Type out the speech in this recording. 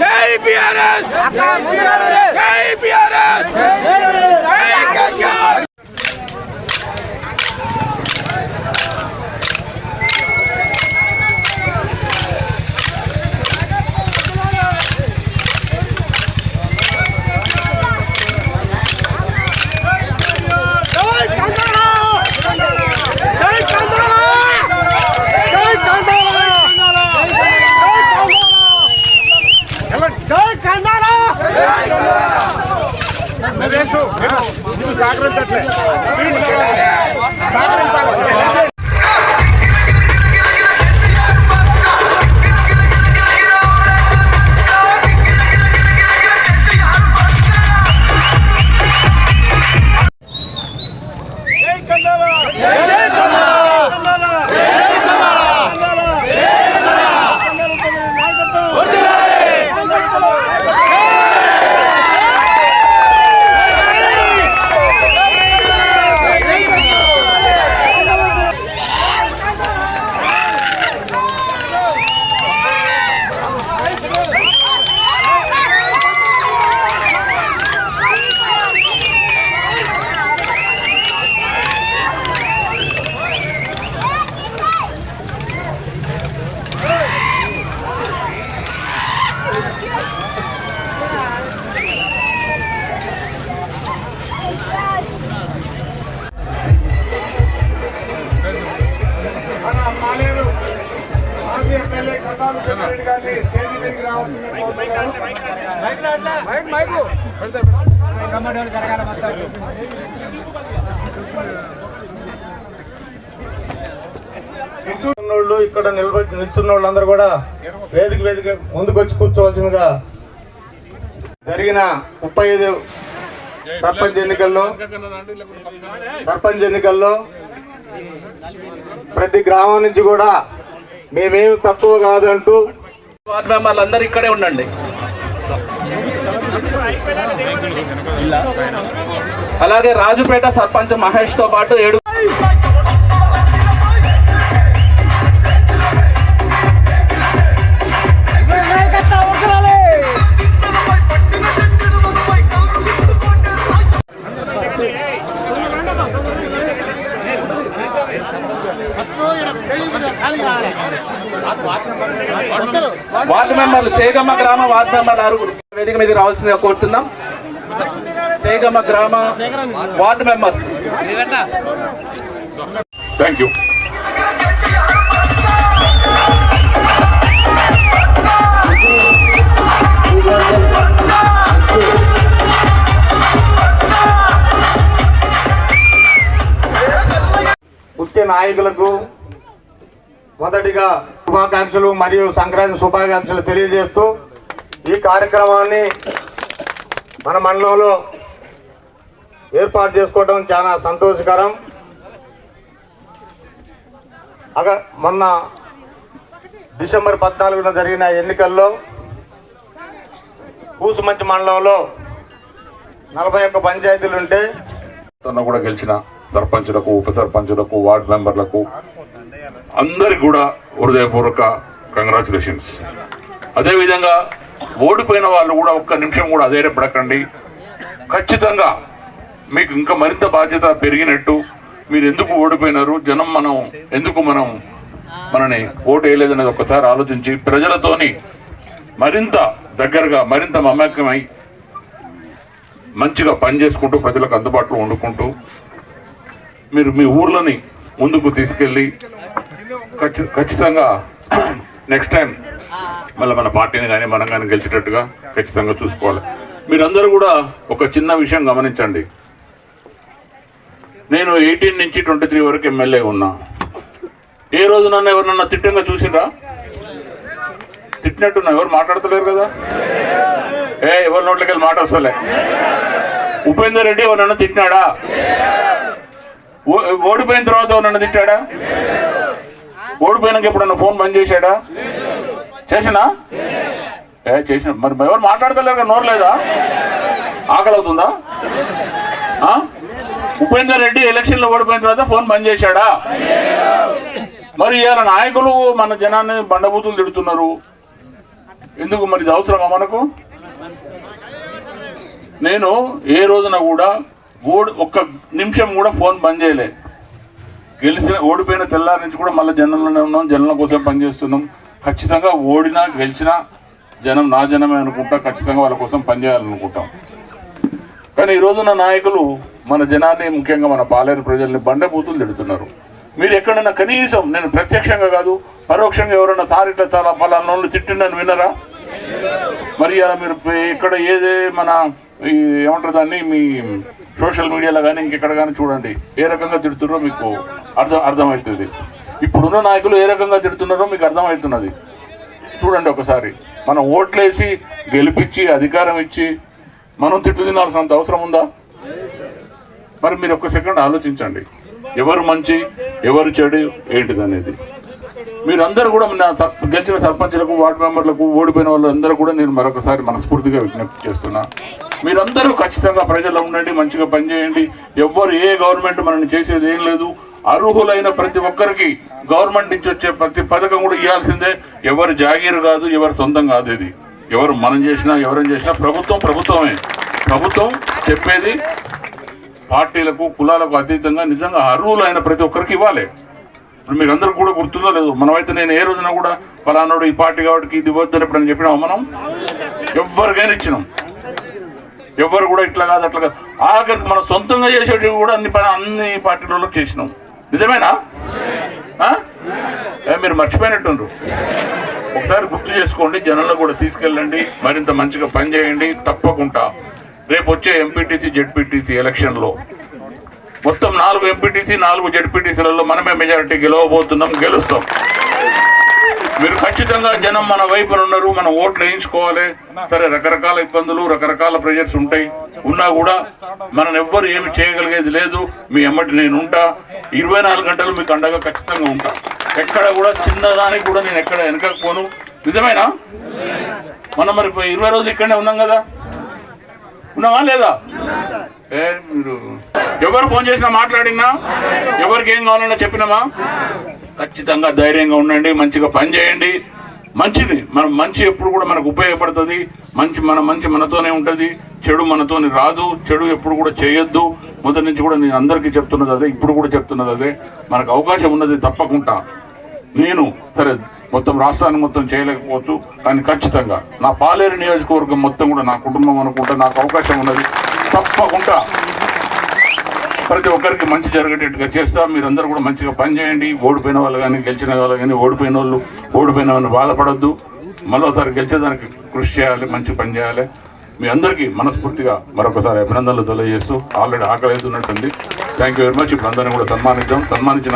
జై బిఆర్ఎస్ జై బిఆర్ఎస్ జై నువ్వు సహకరించట్లే ఉన్నోళ్ళు ఇక్కడ నిలబ నిల్చున్న వాళ్ళందరూ కూడా వేదిక వేదిక ముందుకొచ్చి కూర్చోవలసిందిగా జరిగిన ముప్పై ఐదు సర్పంచ్ ఎన్నికల్లో సర్పంచ్ ఎన్నికల్లో ప్రతి గ్రామం నుంచి కూడా మేమేమి తక్కువ కాదంటూ వార్డు మెంబర్లు అందరూ ఇక్కడే ఉండండి. అలాగే రాజుపేట సర్పంచ్ మహేష్తో పాటు ఏడు వార్డు మెంబర్లు చేగమ్మ గ్రామ వార్డు మెంబర్లు ఆరుగురు వేదిక మీద రావాల్సిందిగా కోరుతున్నాం. చేగమ్మ గ్రామ వార్డు మెంబర్స్. థ్యాంక్ యూ ముఖ్య నాయకులకు మొదటిగా శుభాకాంక్షలు మరియు సంక్రాంతి శుభాకాంక్షలు తెలియజేస్తూ ఈ కార్యక్రమాన్ని మన మండలంలో ఏర్పాటు చేసుకోవడం చాలా సంతోషకరం. అగ మొన్న డిసెంబర్ పద్నాలుగున జరిగిన ఎన్నికల్లో కూసుమంచి మండలంలో నలభై ఒక్క పంచాయతీలు ఉంటే కూడా గెలిచిన సర్పంచులకు ఉప సర్పంచులకు వార్డు మెంబర్లకు అందరికి కూడా హృదయపూర్వక కంగ్రాచులేషన్స్ అదేవిధంగా ఓడిపోయిన వాళ్ళు కూడా ఒక్క నిమిషం కూడా అధైర్యపడకండి ఖచ్చితంగా మీకు ఇంకా మరింత బాధ్యత పెరిగినట్టు మీరు ఎందుకు ఓడిపోయినారు జనం మనం ఎందుకు మనం మనని ఓటు వేయలేదనేది ఒక్కసారి ఆలోచించి ప్రజలతోని మరింత దగ్గరగా మరింత మమేకమై మంచిగా పని చేసుకుంటూ ప్రజలకు అందుబాటులో వండుకుంటూ మీరు మీ ఊర్లని ముందుకు తీసుకెళ్ళి ఖచ్చితంగా నెక్స్ట్ టైం మళ్ళీ మన పార్టీని కానీ మనం కానీ గెలిచేటట్టుగా ఖచ్చితంగా చూసుకోవాలి. మీరందరూ కూడా ఒక చిన్న విషయం గమనించండి. నేను ఎయిటీన్ నుంచి ట్వంటీ త్రీ వరకు ఎమ్మెల్యే ఉన్నా. ఏ రోజు నన్ను ఎవరినన్నా తిట్టంగా చూసిరా తిట్టినట్టున్నా ఎవరు మాట్లాడతలేరు కదా? ఏ ఎవరి నోట్లకి వెళ్ళి మాట వస్తలే. ఉపేందర్ రెడ్డి ఎవరన్నా తిట్టినాడా? ఓ- ఓడిపోయిన తర్వాత ఎవరన్నా తిట్టాడా? ఓడిపోయినాక ఎప్పుడన్నా ఫోన్ బంద్ చేశాడా? చేసినా? ఏ చేసిన. మరి ఎవరు మాట్లాడతలేరు కానీ నోరు లేదా? ఆకలి అవుతుందా ఉపేందర్ రెడ్డి ఎలక్షన్లో ఓడిపోయిన తర్వాత ఫోన్ బంద్ చేశాడా? మరి ఇవాళ నాయకులు మన జనాన్ని బండబూతులు తిడుతున్నారు. ఎందుకు మరి ఇది అవసరమా మనకు? నేను ఏ రోజున కూడా ఓడి ఒక్క నిమిషం కూడా ఫోన్ బంద్ చేయలేదు గెలిచిన ఓడిపోయిన తెల్లారి నుంచి కూడా మళ్ళీ జనంలోనే ఉన్నాం జనం కోసం పనిచేస్తున్నాం. ఖచ్చితంగా ఓడినా గెలిచినా జనం నా జనమే అనుకుంటా ఖచ్చితంగా వాళ్ళ కోసం పనిచేయాలనుకుంటాం. కానీ ఈ రోజున నాయకులు మన జనాన్ని ముఖ్యంగా మన పాలేరు ప్రజల్ని బండబూతులు తిడుతున్నారు. మీరు ఎక్కడైనా కనీసం నేను ప్రత్యక్షంగా కాదు పరోక్షంగా ఎవరైనా సార్ ఇట్లా చాలా పలానా తిట్టిండని వినరా మరి అలా మీరు ఇక్కడ ఏదే మన ఈ ఏమంటారు దాన్ని మీ సోషల్ మీడియాలో కానీ ఇంకెక్కడ కానీ చూడండి. ఏ రకంగా తిడుతున్నారో మీకు అర్థం అర్థమవుతుంది. ఇప్పుడున్న నాయకులు ఏ రకంగా తిడుతున్నారో మీకు అర్థమవుతున్నది. చూడండి ఒకసారి. మనం ఓట్లేసి గెలిపించి అధికారం ఇచ్చి మనం తిట్టు తినాల్సినంత అవసరం ఉందా? మరి మీరు ఒక్క సెకండ్ ఆలోచించండి. ఎవరు మంచి ఎవరు చెడు ఏంటిది అనేది మీరందరూ కూడా నా సర్- గెలిచిన సర్పంచ్లకు వార్డు మెంబర్లకు ఓడిపోయిన వాళ్ళందరూ కూడా నేను మరొకసారి మనస్ఫూర్తిగా విజ్ఞప్తి చేస్తున్నా. మీరందరూ ఖచ్చితంగా ప్రజల్లో ఉండండి మంచిగా పనిచేయండి. ఎవ్వరు ఏ గవర్నమెంట్ మనల్ని చేసేది ఏం లేదు. అర్హులైన ప్రతి ఒక్కరికి గవర్నమెంట్ నుంచి వచ్చే ప్రతి పథకం కూడా ఇవ్వాల్సిందే. ఎవరు జాగీరు కాదు ఎవరు సొంతం కాదు ఇది. ఎవరు మనం చేసినా ఎవరైనా చేసినా ప్రభుత్వం ప్రభుత్వమే. ప్రభుత్వం చెప్పేది పార్టీలకు కులాలకు అతీతంగా నిజంగా అర్హులైన ప్రతి ఒక్కరికి ఇవ్వాలి. ఇప్పుడు మీకు కూడా గుర్తుందో లేదు మనమైతే నేను ఏ రోజున కూడా ఫలానాడు ఈ పార్టీ కాబట్టి ఇది వద్దని అని చెప్పినాం మనం? ఎవరికైనా ఇచ్చినాం. ఎవరు కూడా ఇట్లా కాదు అట్లా కాదు. ఆఖరికి మన సొంతంగా చేసేటివి కూడా అన్ని పని అన్ని పార్టీలలో చేసినాం. నిజమేనా? మీరు మర్చిపోయినట్టుండ్రు. ఒకసారి గుర్తు చేసుకోండి జనంలో కూడా తీసుకెళ్ళండి మరింత మంచిగా పనిచేయండి తప్పకుండా. రేపు వచ్చే ఎంపీటీసీ జెడ్పీటీసీ ఎలక్షన్లో. మొత్తం నాలుగు ఎంపీటీసీ నాలుగు జెడ్పీటీసీలలో మనమే మెజారిటీ గెలవబోతున్నాం గెలుస్తాం. మీరు ఖచ్చితంగా జనం మన వైపున ఉన్నారు మనం ఓట్లు వేయించుకోవాలి. సరే రకరకాల ఇబ్బందులు రకరకాల ప్రెజర్స్ ఉంటాయి. ఉన్నా కూడా మనం ఎవ్వరు ఏమి చేయగలిగేది లేదు. మీ ఎమ్మటి నేను ఉంటా. ఇరవై నాలుగు గంటలు మీకు అండగా ఖచ్చితంగా ఉంటా. ఎక్కడ కూడా చిన్నదానికి కూడా నేను ఎక్కడ వెనకపోను నిజమేనా? మనం మరి ఇప్పుడు ఇరవై రోజులు ఇక్కడనే ఉన్నాం కదా. ఉన్నావా లేదా? ఏ మీరు ఎవరు ఫోన్ చేసినా మాట్లాడినా? ఎవరికి ఏం కావాలన్నా చెప్పినామా? ఖచ్చితంగా ధైర్యంగా ఉండండి మంచిగా పని చేయండి మంచిది మనం మంచి ఎప్పుడు కూడా మనకు ఉపయోగపడుతుంది. మంచి మన మంచి మనతోనే ఉంటుంది. చెడు మనతోని రాదు. చెడు ఎప్పుడు కూడా చేయొద్దు. మొదటి నుంచి కూడా నేను అందరికీ చెప్తున్నది అదే ఇప్పుడు కూడా చెప్తున్నది అదే. మనకు అవకాశం ఉన్నది తప్పకుండా. నేను సరే మొత్తం రాష్ట్రాన్ని మొత్తం చేయలేకపోవచ్చు కానీ ఖచ్చితంగా నా పాలేరు నియోజకవర్గం మొత్తం కూడా నా కుటుంబం అనుకుంటా నాకు అవకాశం ఉన్నది. తప్పకుండా. ప్రతి ఒక్కరికి మంచి జరిగేటట్టుగా చేస్తా. మీరందరూ కూడా మంచిగా పనిచేయండి. ఓడిపోయిన వాళ్ళు కానీ గెలిచిన వాళ్ళు కానీ ఓడిపోయిన వాళ్ళు ఓడిపోయిన వాళ్ళు బాధపడద్దు. మరోసారి గెలిచేదానికి కృషి చేయాలి మంచి పని చేయాలి. మీ అందరికీ మనస్ఫూర్తిగా మరొకసారి అభినందనలు తెలియజేస్తూ ఆల్రెడీ ఆకలి అవుతున్నట్టుంది థ్యాంక్ యూ వెరీ మచ్ ఇప్పుడు అందరినీ కూడా సన్మానిద్దాం. సన్మానించిన